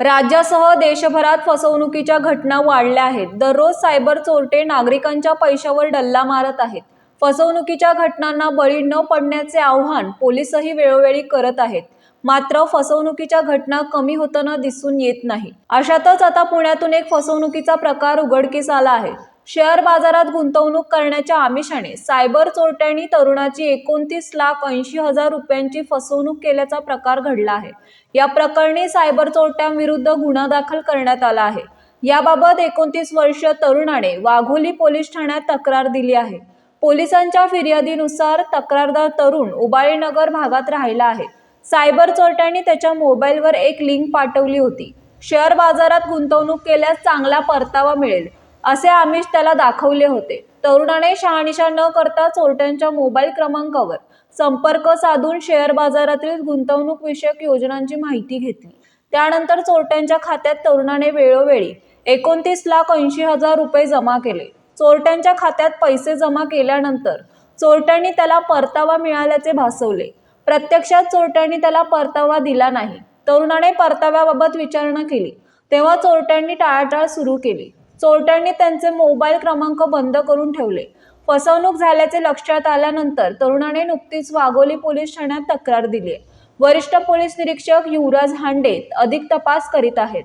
राज्यासह देशभरात फसवणुकीच्या घटना वाढल्या आहेत. दररोज सायबर चोरटे नागरिकांच्या पैशावर डल्ला मारत आहेत. फसवणुकीच्या घटनांना बळी न पडण्याचे आव्हान पोलीसही वेळोवेळी करत आहेत. मात्र फसवणुकीच्या घटना कमी होताना दिसून येत नाही. अशातच आता पुण्यातून एक फसवणुकीचा प्रकार उघडकीस आला आहे. शेअर बाजारात गुंतवणूक करण्याच्या आमिषाने सायबर चोरट्यांनी तरुणाची एकोणतीस लाख ऐंशी हजार रुपयांची फसवणूक केल्याचा प्रकार घडला आहे. या प्रकरणी सायबर चोरट्यांविरुद्ध गुन्हा दाखल करण्यात आला आहे. याबाबत एकोणतीस वर्षीय तरुणाने वाघोली पोलीस ठाण्यात तक्रार दिली आहे. पोलिसांच्या फिर्यादीनुसार तक्रारदार तरुण उबाळीनगर भागात राहिला आहे. सायबर चोरट्यांनी त्याच्या मोबाईलवर एक लिंक पाठवली होती. शेअर बाजारात गुंतवणूक केल्यास चांगला परतावा मिळेल. असे आमिष त्याला दाखवले होते. तरुणाने शहानिशा न करता चोरट्यांच्या मोबाईल क्रमांकावर संपर्क साधून शेअर बाजारातील गुंतवणूक विषयक योजनांची माहिती घेतली. त्यानंतर चोरट्यांच्या खात्यात तरुणाने वेळोवेळी एकोणतीस लाख ऐंशी हजार रुपये जमा केले. चोरट्यांच्या खात्यात पैसे जमा केल्यानंतर चोरट्यांनी त्याला परतावा मिळाल्याचे भासवले. प्रत्यक्षात चोरट्यांनी त्याला परतावा दिला नाही. तरुणाने परताव्याबाबत विचारणा केली. तेव्हा चोरट्यांनी टाळाटाळ सुरू केली. चोरट्यांनी त्यांचे मोबाईल क्रमांक बंद करून ठेवले. फसवणूक झाल्याचे लक्षात आल्यानंतर तरुणाने नुकतीच वाघोली पोलीस ठाण्यात तक्रार दिली वरिष्ठ पोलीस निरीक्षक युवराज हांडे अधिक तपास करीत आहेत.